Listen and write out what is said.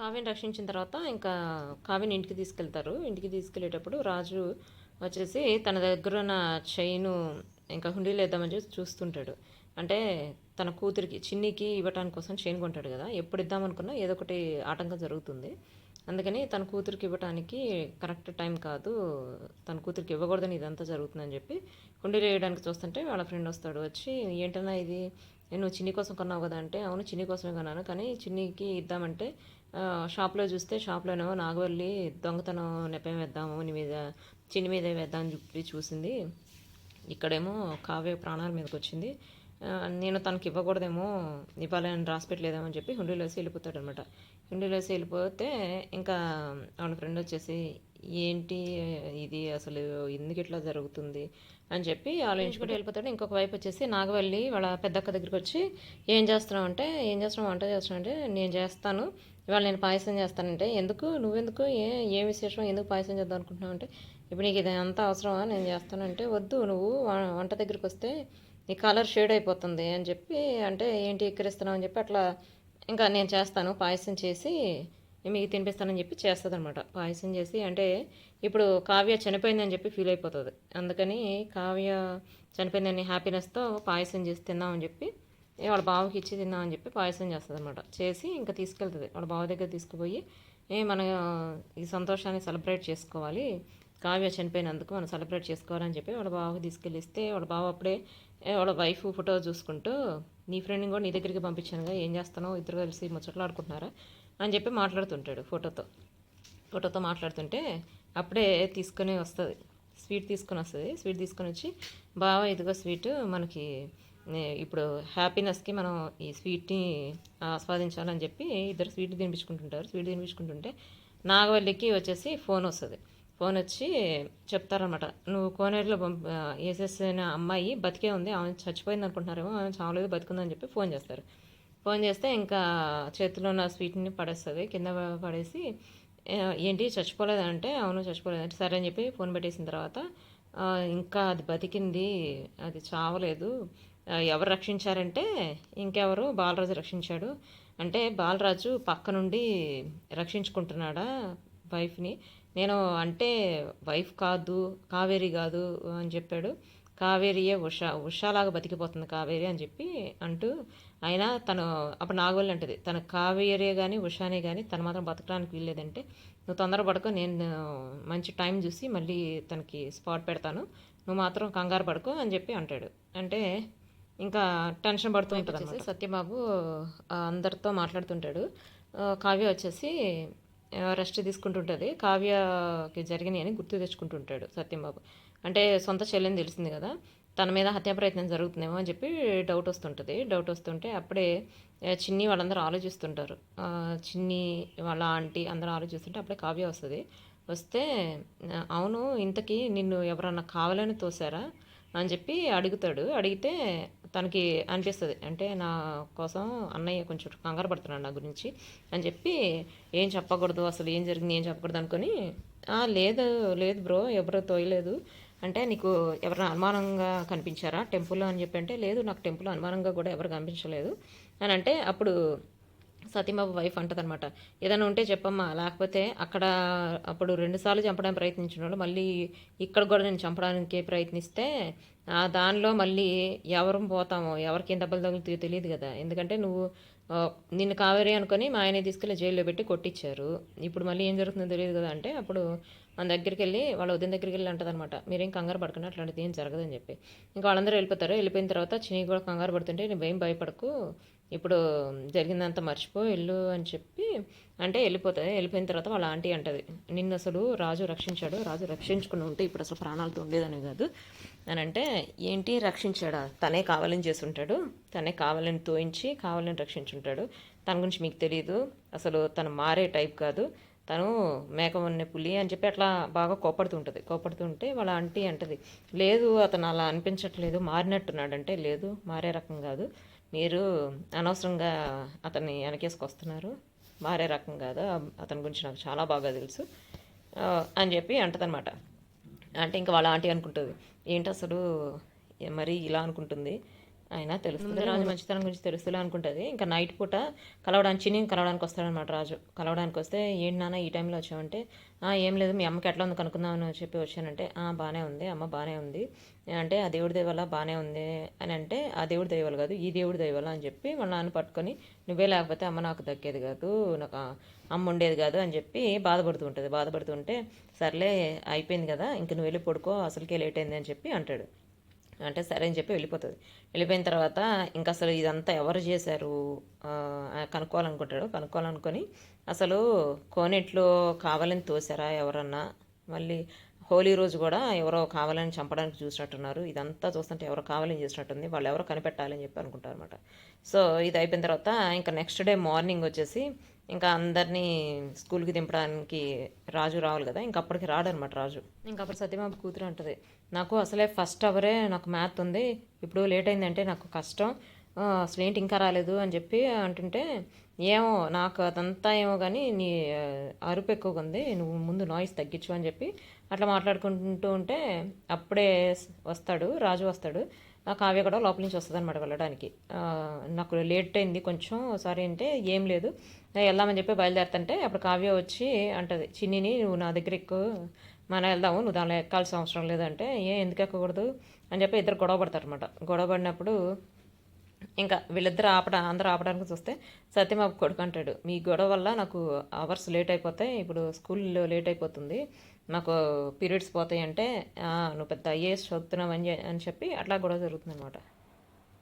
కావ్యని రక్షించిన తర్వాత ఇంకా కావ్యని ఇంటికి తీసుకెళ్తారు. ఇంటికి తీసుకెళ్ళేటప్పుడు రాజు వచ్చేసి తన దగ్గర ఉన్న చైను ఇంకా హుండీలో వేద్దామని చెప్పి చూస్తుంటాడు. అంటే తన కూతురికి చిన్నికి ఇవ్వటానికి కోసం చైన్ కొంటాడు కదా. ఎప్పుడు ఇద్దామనుకున్నా ఏదో ఒకటి ఆటంకం జరుగుతుంది. అందుకని తన కూతురికి ఇవ్వటానికి కరెక్ట్ టైం కాదు. తన కూతురికి ఇవ్వకూడదని ఇదంతా జరుగుతుందని చెప్పి హుండీలు వేయడానికి చూస్తుంటే వాళ్ళ ఫ్రెండ్ వస్తాడు. వచ్చి ఏంటన్నా ఇది? నేను చిన్ని కోసం కొన్నావు కదా అంటే అవును చిన్ని కోసమే కొన్నాను. కానీ చిన్నికి ఇద్దామంటే షాప్లో చూస్తే షాప్లోనేమో నాగవల్లి దొంగతనం నెపం వేద్దాము నీ మీద చిన్ని మీద వేద్దాం అని చెప్పి చూసింది. ఇక్కడేమో కావ్య ప్రాణాల మీదకి వచ్చింది. నేను తనకి ఇవ్వకూడదేమో ఇవ్వాలని రాసి పెట్టలేదేమో అని చెప్పి హుండీలో వేసి వెళ్ళిపోతాడు అనమాట హుండీలో వేసి వెళ్ళిపోతే ఇంకా వాళ్ళ ఫ్రెండ్ వచ్చేసి ఏంటి ఇది అసలు ఎందుకు ఇట్లా జరుగుతుంది? అని చెప్పి ఆలోచించుకుంటూ వెళ్ళిపోతాడు. ఇంకొక వైపు వచ్చేసి నాగవల్లి వాళ్ళ పెద్దక్క దగ్గరికి వచ్చి ఏం చేస్తున్నావు అంటే ఏం చేస్తున్నావు వంట చేస్తున్నావు అంటే నేను చేస్తాను. ఇవాళ నేను పాయసం చేస్తానంటే ఎందుకు? నువ్వెందుకు? ఏ ఏ విశేషం? ఎందుకు పాయసం చేద్దాం అనుకుంటున్నావు అంటే ఇప్పుడు నీకు ఇది అంత అవసరమా? నేను చేస్తానంటే వద్దు నువ్వు వ- వంట దగ్గరికి వస్తే నీ కలర్ షేడ్ అయిపోతుంది అని చెప్పి అంటే ఏంటి ఎక్కిరిస్తున్నావు అని చెప్పి అట్లా ఇంకా నేను చేస్తాను పాయసం చేసి మీకు తినిపిస్తానని చెప్పి చేస్తుంది అనమాట పాయసం చేసి అంటే ఇప్పుడు కావ్య చనిపోయిందని చెప్పి ఫీల్ అయిపోతుంది. అందుకని కావ్య చనిపోయిందని హ్యాపీనెస్తో పాయసం చేసి తిందామని చెప్పి వాళ్ళ బావకి ఇచ్చి తిందామని చెప్పి పాయసం చేస్తుంది అనమాట చేసి ఇంకా తీసుకెళ్తుంది. వాళ్ళ బావ దగ్గర తీసుకుపోయి ఏ మన ఈ సంతోషాన్ని సెలబ్రేట్ చేసుకోవాలి. కావ్య చనిపోయినందుకు మనం సెలబ్రేట్ చేసుకోవాలని చెప్పి వాళ్ళ బావకి తీసుకెళ్ళిస్తే వాళ్ళ బావ అప్పుడే వాళ్ళ వైఫ్ ఫోటో చూసుకుంటూ నీ ఫ్రెండ్ని కూడా నీ దగ్గరికి పంపించానుగా ఏం చేస్తానో ఇద్దరు కలిసి ముచ్చట్లాడుకుంటున్నారా? అని చెప్పి మాట్లాడుతుంటాడు ఫోటోతో. ఫోటోతో మాట్లాడుతుంటే అప్పుడే తీసుకొని వస్తుంది. స్వీట్ తీసుకొని వస్తుంది. స్వీట్ తీసుకొని వచ్చి బావ ఇదిగో స్వీట్ మనకి ఇప్పుడు హ్యాపీనెస్కి మనం ఈ స్వీట్ని ఆస్వాదించాలని చెప్పి ఇద్దరు స్వీట్ తినిపించుకుంటుంటారు. స్వీట్ తినిపించుకుంటుంటే నాగవల్లికి వచ్చేసి ఫోన్ వస్తుంది. ఫోన్ వచ్చి చెప్తారనమాట నువ్వు కోనేరులో పంప వేసేసిన అమ్మాయి బతికే ఉంది. ఆమె చచ్చిపోయింది అనుకుంటున్నారేమో. ఆమె చావలేదు బతుకుందని చెప్పి ఫోన్ చేస్తారు. ఫోన్ చేస్తే ఇంకా చేతిలో ఉన్న స్వీట్ని పడేస్తుంది. కింద పడేసి ఏంటి ఏంటి చచ్చిపోలేదంటే అవును చచ్చిపోలేదంటే సరే అని చెప్పి ఫోన్ పెట్టేసిన తర్వాత ఇంకా అది బతికింది. అది చావలేదు. ఎవరు రక్షించారంటే ఇంకెవరు బాలరాజు రక్షించాడు. అంటే బాలరాజు పక్క నుండి రక్షించుకుంటున్నాడా వైఫ్ని? నేను అంటే వైఫ్ కాదు కావేరి కాదు అని చెప్పాడు. కావేరియే ఉష ఉషాలాగా బతికిపోతుంది కావేరి అని చెప్పి అంటూ అయినా తను అప్పుడు నాగోళ్ళు అంటది తన కావేరియే కానీ ఉషానే కానీ తను మాత్రం బతకడానికి వీల్లేదంటే నువ్వు తొందరపడక నేను మంచి టైం చూసి మళ్ళీ తనకి స్పాట్ పెడతాను. నువ్వు మాత్రం కంగారు పడుకో అని చెప్పి అంటాడు. అంటే ఇంకా టెన్షన్ పడుతూ ఉంటుంది సత్యబాబు అందరితో మాట్లాడుతుంటాడు. కావ్య వచ్చేసి రెస్ట్ తీసుకుంటుంటుంది. కావ్యకి జరిగినాయి అని గుర్తు తెచ్చుకుంటుంటాడు సత్యంబాబు. అంటే సొంత చెల్లెని తెలిసింది కదా తన మీద హత్యా ప్రయత్నం జరుగుతుందేమో అని చెప్పి డౌట్ వస్తుంటుంది. డౌట్ వస్తుంటే అప్పుడే చిన్ని వాళ్ళందరూ ఆలోచిస్తుంటారు. చిన్ని వాళ్ళ ఆంటీ అందరూ ఆలోచిస్తుంటే అప్పుడే కావ్య వస్తుంది. వస్తే అవును ఇంతకీ నిన్ను ఎవరన్నా కావాలని తోసారా? అని చెప్పి అడుగుతాడు. అడిగితే తనకి అనిపిస్తుంది. అంటే నా కోసం అన్నయ్య కొంచెం కంగారు పడుతున్నాడు నా గురించి అని చెప్పి ఏం చెప్పకూడదు అసలు ఏం జరిగింది ఏం చెప్పకూడదు అనుకొని లేదు లేదు బ్రో ఎవరో తోయలేదు. అంటే నీకు ఎవరైనా అనుమానంగా కనిపించారా టెంపుల్లో? అని చెప్పి అంటే లేదు నాకు టెంపుల్ అనుమానంగా కూడా ఎవరు కనిపించలేదు. అని అంటే అప్పుడు సతీమాబు వైఫ్ అంటదనమాట ఏదైనా ఉంటే చెప్పమ్మా. లేకపోతే అక్కడ అప్పుడు రెండుసార్లు చంపడానికి ప్రయత్నించిన వాళ్ళు మళ్ళీ ఇక్కడ కూడా నేను చంపడానికి ప్రయత్నిస్తే ఆ దానిలో మళ్ళీ ఎవరు పోతామో ఎవరికి ఏం దెబ్బలు తగులుతాయో తెలియదు కదా. ఎందుకంటే నువ్వు నిన్ను కావేరి అనుకొని మా ఆయన తీసుకెళ్ళి జైల్లో పెట్టి కొట్టించారు ఇప్పుడు మళ్ళీ ఏం జరుగుతుందో తెలియదు కదా అంటే అప్పుడు మన దగ్గరికి వెళ్ళి వాళ్ళ ఉదయం దగ్గరికి వెళ్ళి అంటదనమాట మీరేం కంగారు పడకండి. అట్లాంటిది ఏం జరగదని చెప్పి. ఇంకా వాళ్ళందరూ వెళ్ళిపోతారు. వెళ్ళిపోయిన తర్వాత చిన్ని కూడా కంగారు పడుతుంటే నేను భయం భయపడకు. ఇప్పుడు జరిగిందంతా మర్చిపో వెళ్ళు అని చెప్పి అంటే వెళ్ళిపోతుంది వెళ్ళిపోయిన తర్వాత వాళ్ళ ఆంటీ అంటది నిన్ను అసలు రాజు రక్షించాడు రాజు రక్షించుకుని ఉంటే ఇప్పుడు అసలు ప్రాణాలతో ఉండేదని కాదు. అని అంటే ఏంటి రక్షించాడా? తనే కావాలని చేసి ఉంటాడు తనే కావాలని తోయించి కావాలని రక్షించుంటాడు. తన గురించి మీకు తెలియదు అసలు తను మారే టైప్ కాదు. తను మేక ఉన్న పులి అని చెప్పి అట్లా బాగా కోపడుతుంటుంది. కోపడుతుంటే వాళ్ళ ఆంటీ అంటది లేదు అతను అలా అనిపించట్లేదు మారినట్టున్నాడంటే లేదు మారే రకం కాదు. మీరు అనవసరంగా అతన్ని వెనకేసుకొస్తున్నారు మారే రకం కాదు. అతని గురించి నాకు చాలా బాగా తెలుసు. అని చెప్పి అంటదనమాట అంటే ఇంకా వాళ్ళ ఆంటీ అనుకుంటుంది. ఏంటి అసలు? మరీ మరి ఇలా అనుకుంటుంది. అయినా తెలుస్తుంది. రాజు మంచితనం గురించి తెలుస్తుంది అనుకుంటుంది. ఇంకా నైట్ పూట కలవడానికి చిన్ని కలవడానికి వస్తాడనమాట రాజు. కలవడానికి వస్తే ఏంటి నాన్న ఈ టైంలో వచ్చావంటే? "ఆ, ఏం లేదు మీ అమ్మకి ఎట్లా ఉంది కనుక్కుందామని చెప్పి వచ్చానంటే "ఆ, బాగానే ఉంది అమ్మ బాగానే ఉంది. అంటే ఆ దేవుడి దయవల్ల బాగానే ఉంది అని అంటే ఆ దేవుడి దయవల్ల కాదు ఈ దేవుడి దయవల్ల అని చెప్పి వాళ్ళ నాన్న పట్టుకొని నువ్వే లేకపోతే అమ్మ నాకు దక్కేది కాదు నాకు అమ్మ ఉండేది కాదు అని చెప్పి బాధపడుతూ ఉంటుంది. బాధపడుతుంటే సర్లే అయిపోయింది కదా ఇంక నువ్వు వెళ్ళి పడుకో అసలుకే లేట్ అయింది అని చెప్పి అంటాడు. అంటే సరే అని చెప్పి వెళ్ళిపోతుంది. వెళ్ళిపోయిన తర్వాత ఇంకా అసలు ఇదంతా ఎవరు చేశారు? కనుక్కోవాలనుకుంటాడు కనుక్కోవాలనుకొని అసలు కోనేట్లో కావాలని తోసారా ఎవరన్నా? మళ్ళీ హోలీ రోజు కూడా ఎవరో కావాలని చంపడానికి చూసినట్టున్నారు. ఇదంతా చూస్తుంటే ఎవరో కావాలని చేసినట్టుంది. వాళ్ళు ఎవరో కనిపెట్టాలని చెప్పి అనుకుంటారు అనమాట సో ఇది అయిపోయిన తర్వాత ఇంకా నెక్స్ట్ డే మార్నింగ్ వచ్చేసి ఇంకా అందరినీ స్కూల్కి దింపడానికి రాజు రావాలి కదా ఇంకా అప్పటికి రాడనమాట రాజు. ఇంకా అప్పుడు సత్యమాబు కూతురు అంటది నాకు అసలే ఫస్ట్ అవరే నాకు మ్యాథ్ ఉంది ఇప్పుడు లేట్ అయిందంటే నాకు కష్టం అసలు ఏంటి ఇంకా రాలేదు అని చెప్పి అంటుంటే ఏమో నాకు అదంతా ఏమో కానీ నీ అరుపు ఎక్కువగా ఉంది నువ్వు ముందు నాయిస్ తగ్గించు అని చెప్పి అట్లా మాట్లాడుకుంటూ ఉంటే అప్పుడే వస్తాడు రాజు వస్తాడు నాకు కావ్య కూడా లోపల నుంచి వస్తుంది అనమాట వెళ్ళడానికి నాకు లేట్ అయింది కొంచెం సారీ అంటే ఏం లేదు వెళ్దామని చెప్పి బయలుదేరుతుంటే అప్పుడు కావ్య వచ్చి అంటది చిన్నిని నువ్వు నా దగ్గర ఎక్కువ మనం వెళ్దాము నువ్వు దానిలో ఎక్కాల్సిన అవసరం లేదంటే ఏ ఎందుకు ఎక్కకూడదు? అని చెప్పి ఇద్దరు గొడవ పడతారు అనమాట గొడవ పడినప్పుడు ఇంకా వీళ్ళిద్దరు ఆపడ అందరూ ఆపడానికి చూస్తే సత్యమాబు కొడుకు అంటాడు మీ గొడవ వల్ల నాకు అవర్స్ లేట్ అయిపోతాయి ఇప్పుడు స్కూల్లో లేట్ అయిపోతుంది నాకు పీరియడ్స్ పోతాయి అంటే నువ్వు పెద్ద ఐఏఎస్ చదువుతున్నావు అని అని చెప్పి అట్లా గొడవ జరుగుతుంది అనమాట